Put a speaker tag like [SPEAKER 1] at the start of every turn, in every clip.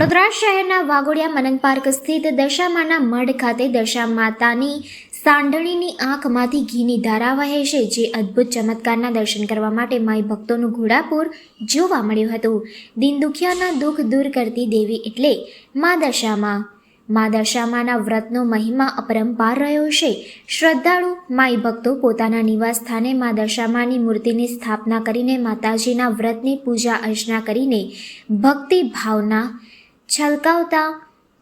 [SPEAKER 1] વડોદરા શહેરના વાઘોડિયા મનન પાર્ક સ્થિત દશામાના મઢ ખાતે દશા માતાની સાંડણીની આંખમાંથી ઘીની ધારા વહે છે, જે અદ્ભુત ચમત્કારના દર્શન કરવા માટે માઈ ભક્તોનું ઘોડાપુર જોવા મળ્યું હતું. દિન દુખિયાના દુઃખ દૂર કરતી દેવી એટલે મા દશામાં. મા દશામાના વ્રતનો મહિમા અપરંપાર રહ્યો છે. શ્રદ્ધાળુ માઈ ભક્તો પોતાના નિવાસ સ્થાને મા દશામાની મૂર્તિની સ્થાપના કરીને માતાજીના વ્રતની પૂજા અર્ચના કરીને ભક્તિ ભાવના છલકાવતા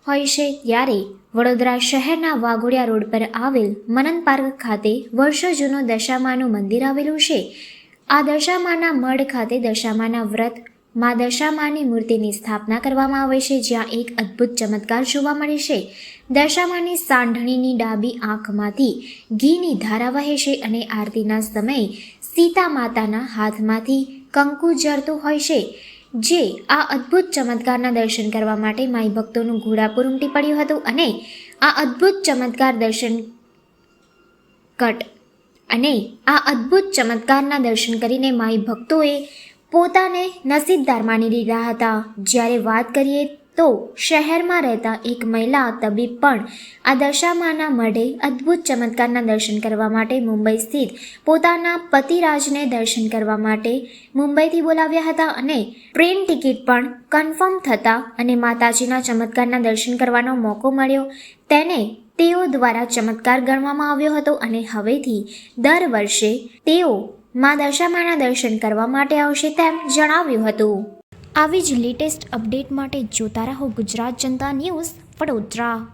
[SPEAKER 1] હોય છે ત્યારે વડોદરા શહેરના વાઘોડિયા રોડ પર આવેલ મનન પાર્ક ખાતે વર્ષો જૂનું દશામાનું મંદિર આવેલું છે. આ દશામાના મઢ ખાતે દશામાના વ્રત, મા દશામાની મૂર્તિની સ્થાપના કરવામાં આવે છે, જ્યાં એક અદ્ભુત ચમત્કાર જોવા મળે છે. દશામાની સાંઢણીની ડાબી આંખમાંથી ઘીની ધારા વહે છે અને આરતીના સમયે સીતા માતાના હાથમાંથી કંકુ જરતું હોય છે. જે આ અદ્ભુત ચમત્કારના દર્શન કરવા માટે માઈ ભક્તોનું ઘોડાપુર ઉમટી પડ્યું હતું અને આ અદ્ભુત ચમત્કાર દર્શન કટ અને આ અદ્ભુત ચમત્કારના દર્શન કરીને માઈ ભક્તોએ પોતાને નસીબદાર માની લીધા હતા. જ્યારે વાત કરીએ તો શહેરમાં રહેતા એક મહિલા તબીબ પણ આ દશામાના મઢે અદ્ભુત ચમત્કારના દર્શન કરવા માટે મુંબઈ સ્થિત પોતાના પતિરાજને દર્શન કરવા માટે મુંબઈથી બોલાવ્યા હતા અને ટ્રેન ટિકિટ પણ કન્ફર્મ થતાં અને માતાજીના ચમત્કારના દર્શન કરવાનો મોકો મળ્યો. તેને તેઓ દ્વારા ચમત્કાર ગણવામાં આવ્યો હતો અને હવેથી દર વર્ષે તેઓ મા દશામાના દર્શન કરવા માટે આવશે તેમ જણાવ્યું હતું. આવી જ લેટેસ્ટ અપડેટ માટે જોતા રહો ગુજરાત જનતા ન્યૂઝ વડોદરા.